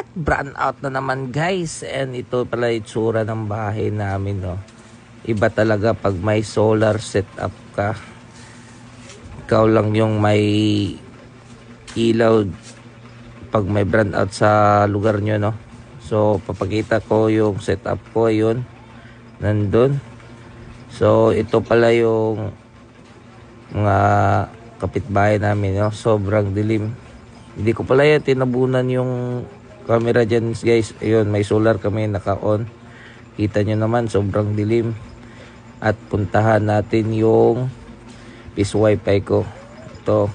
What? Brand out na naman guys. And ito pala itsura ng bahay namin. No? Iba talaga pag may solar setup ka. Ikaw lang yung may ilaw pag may brand out sa lugar nyo. No? So papakita ko yung setup ko. Yun. Nandun. So ito pala yung mga kapitbahay namin. No? Sobrang dilim. Hindi ko pala yan tinabunan yung camera dyan guys. Ayun, may solar kami naka-on. Kita nyo naman, sobrang dilim. At puntahan natin yung piece wifi ko. Ito.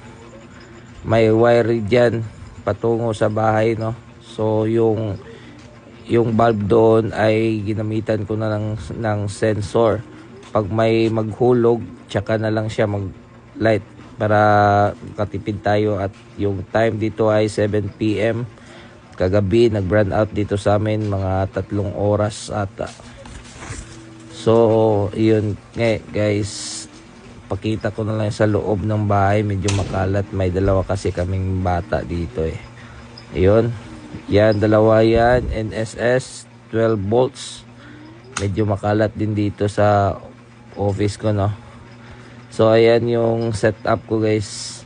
May wire dyan patungo sa bahay, no? So, yung yung bulb doon ay ginamitan ko na ng, ng sensor. Pag may maghulog, tsaka na lang siya mag-light para katipid tayo at yung time dito ay 7 p.m. Kagabi nag-brand out dito sa amin mga tatlong oras ata. So, yun nga guys. Pakita ko na lang sa loob ng bahay. Medyo makalat. May dalawa kasi kaming bata dito eh. Ayun. Yan, dalawa yan. NSS 12 volts. Medyo makalat din dito sa office ko no. So, ayan yung setup ko guys.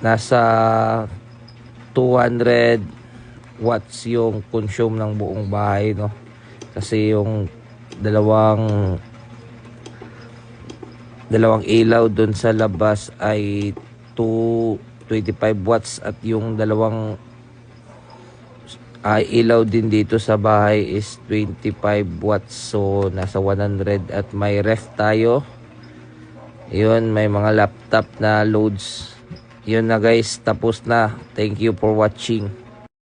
Nasa 200 watts yung consume ng buong bahay, no? Kasi yung dalawang dalawang ilaw doon sa labas ay 225 watts at yung dalawang ay ilaw din dito sa bahay is 25 watts. So nasa 100 at may ref tayo. Yun may mga laptop na loads yun na guys. Tapos na. Thank you for watching